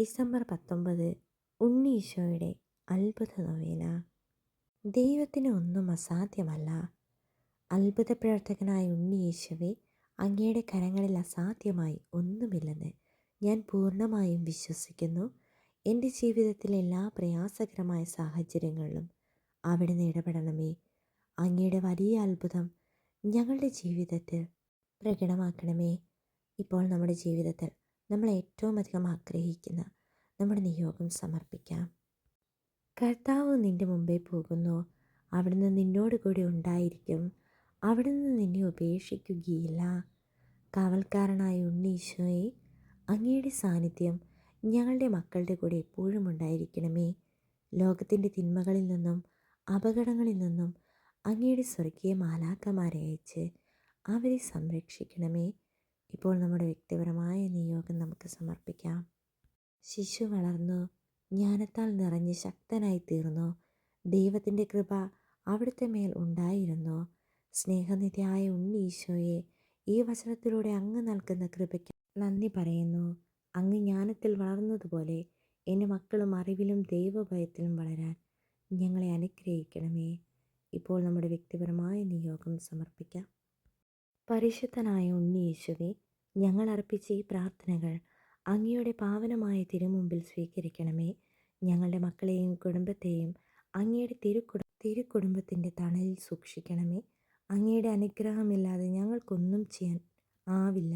December പത്തൊമ്പത് ഉണ്ണീശോയുടെ അത്ഭുത നൊവേന ദൈവത്തിന് ഒന്നും അസാധ്യമല്ല. അത്ഭുത പ്രവർത്തകനായ ഉണ്ണീശോവെ അങ്ങയുടെ കരങ്ങളിൽ അസാധ്യമായി ഒന്നുമില്ലെന്ന് ഞാൻ പൂർണമായും വിശ്വസിക്കുന്നു. എന്റെ ജീവിതത്തിലെ എല്ലാ പ്രയാസകരമായ സാഹചര്യങ്ങളിലും അവിടുന്ന് ഇടപെടണമേ. അങ്ങയുടെ വലിയ അത്ഭുതം ഞങ്ങളുടെ ജീവിതത്തിൽ പ്രകടമാക്കണമേ. ഇപ്പോൾ നമ്മുടെ ജീവിതത്തിൽ നമ്മൾ ഏറ്റവും അധികം ആഗ്രഹിക്കുന്ന നമ്മുടെ നിയോഗം സമർപ്പിക്കാം. കർത്താവ് നിന്റെ മുമ്പേ പോകുന്നു. അവിടുന്ന് നിന്നോട് കൂടി ഉണ്ടായിരിക്കും. അവിടുന്ന് നിന്നെ ഉപേക്ഷിക്കുകയില്ല. കാവൽക്കാരനായ ഉണ്ണീശോയെ അങ്ങയുടെ സാന്നിധ്യം ഞങ്ങളുടെ മക്കളുടെ കൂടെ എപ്പോഴും ഉണ്ടായിരിക്കണമേ. ലോകത്തിന്റെ തിന്മകളിൽ നിന്നും അപകടങ്ങളിൽ നിന്നും അങ്ങയുടെ സ്വർഗീയ മാലാക്കമാരെ അയച്ച് അവരെ സംരക്ഷിക്കണമേ. ഇപ്പോൾ നമ്മുടെ വ്യക്തിപരമായ നിയോഗം നമുക്ക് സമർപ്പിക്കാം. ശിശു വളർന്നു ജ്ഞാനത്താൽ നിറഞ്ഞ് ശക്തനായി തീർന്നു. ദൈവത്തിന്റെ കൃപ അവിടുത്തെ മേൽ ഉണ്ടായിരുന്നു. സ്നേഹനിധിയായ ഉണ്ണി ഈശോയെ ഈ വചനത്തിലൂടെ അങ്ങ് നൽകുന്ന കൃപയ്ക്ക് നന്ദി പറയുന്നു. അങ്ങ് ജ്ഞാനത്തിൽ വളർന്നതുപോലെ എന്റെ മക്കളും അറിവിലും ദൈവഭയത്തിലും വളരാൻ ഞങ്ങളെ അനുഗ്രഹിക്കണമേ. ഇപ്പോൾ നമ്മുടെ വ്യക്തിപരമായ നിയോഗം സമർപ്പിക്കാം. പരിശുദ്ധനായ ഉണ്ണി യേശുവെ ഞങ്ങൾ അർപ്പിച്ച ഈ പ്രാർത്ഥനകൾ അങ്ങയുടെ പാവനമായ തിരുമുമ്പിൽ സ്വീകരിക്കണമേ. ഞങ്ങളുടെ മക്കളെയും കുടുംബത്തെയും അങ്ങയുടെ തിരുക്കുട തിരുക്കുടുംബത്തിന്റെ തണലിൽ സൂക്ഷിക്കണമേ. അങ്ങയുടെ അനുഗ്രഹമില്ലാതെ ഞങ്ങൾക്കൊന്നും ചെയ്യാൻ ആവില്ല.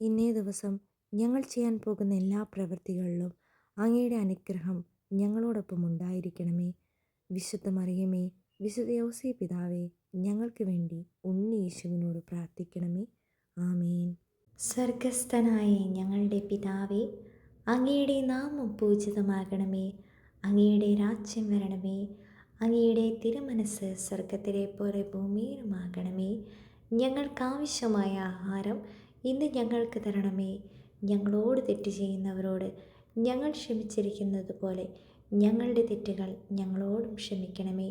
ഇന്നേ ദിവസം ഞങ്ങൾ ചെയ്യാൻ പോകുന്ന എല്ലാ പ്രവൃത്തികളിലും അങ്ങയുടെ അനുഗ്രഹം ഞങ്ങളോടൊപ്പം ഉണ്ടായിരിക്കണമേ. വിശുദ്ധ മറിയമേ വിശുദ്ധ യോസേ പിതാവേ ഞങ്ങൾക്ക് വേണ്ടി ഉണ്ണി യേശുവിനോട് പ്രാർത്ഥിക്കണമേ. ആമേൻ. സ്വർഗസ്ഥനായ ഞങ്ങളുടെ പിതാവേ അങ്ങയുടെ നാമം പൂജിതമാകണമേ. അങ്ങയുടെ രാജ്യം വരണമേ. അങ്ങയുടെ തിരുമനസ് സ്വർഗത്തിലെ പോലെ ഭൂമിയിലുമാകണമേ. ഞങ്ങൾക്കാവശ്യമായ ആഹാരം ഇന്ന് ഞങ്ങൾക്ക് തരണമേ. ഞങ്ങളോട് തെറ്റ് ചെയ്യുന്നവരോട് ഞങ്ങൾ ക്ഷമിച്ചിരിക്കുന്നത് പോലെ ഞങ്ങളുടെ തെറ്റുകൾ ഞങ്ങളോടും ക്ഷമിക്കണമേ.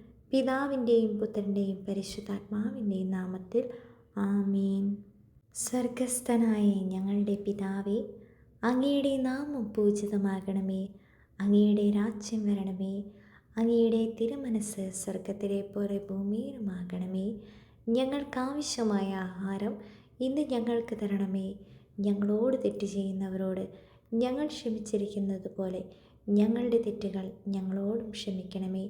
പിതാവിന്റെയും പുത്രന്റെയും പരിശുദ്ധാത്മാവിന്റെയും നാമത്തിൽ ആമീൻ. സ്വർഗസ്ഥനായ ഞങ്ങളുടെ പിതാവേ അങ്ങയുടെ നാമം പൂജിതമാകണമേ. അങ്ങയുടെ രാജ്യം വരണമേ. അങ്ങയുടെ തിരുമനസ് സ്വർഗത്തിലെ പോലെ ഭൂമിയിലുമാകണമേ. ഞങ്ങൾക്കാവശ്യമായ ആഹാരം ഇന്ന് ഞങ്ങൾക്ക് തരണമേ. ഞങ്ങളോട് തെറ്റ് ചെയ്യുന്നവരോട് ഞങ്ങൾ ക്ഷമിച്ചിരിക്കുന്നത് പോലെ ഞങ്ങളുടെ തെറ്റുകൾ ഞങ്ങളോടും ക്ഷമിക്കണമേ.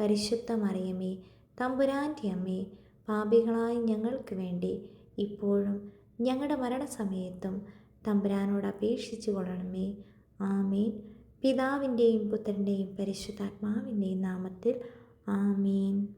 പരിശുദ്ധ മറിയമേ തമ്പുരാന്റെ അമ്മേ പാപികളായ ഞങ്ങൾക്ക് വേണ്ടി ഇപ്പോഴും ഞങ്ങളുടെ മരണസമയത്തും തമ്പുരാനോട് അപേക്ഷിച്ചു കൊള്ളണമേ. ആമേൻ. പിതാവിന്റെയും പുത്രന്റെയും പരിശുദ്ധാത്മാവിന്റെയും നാമത്തിൽ ആമീൻ.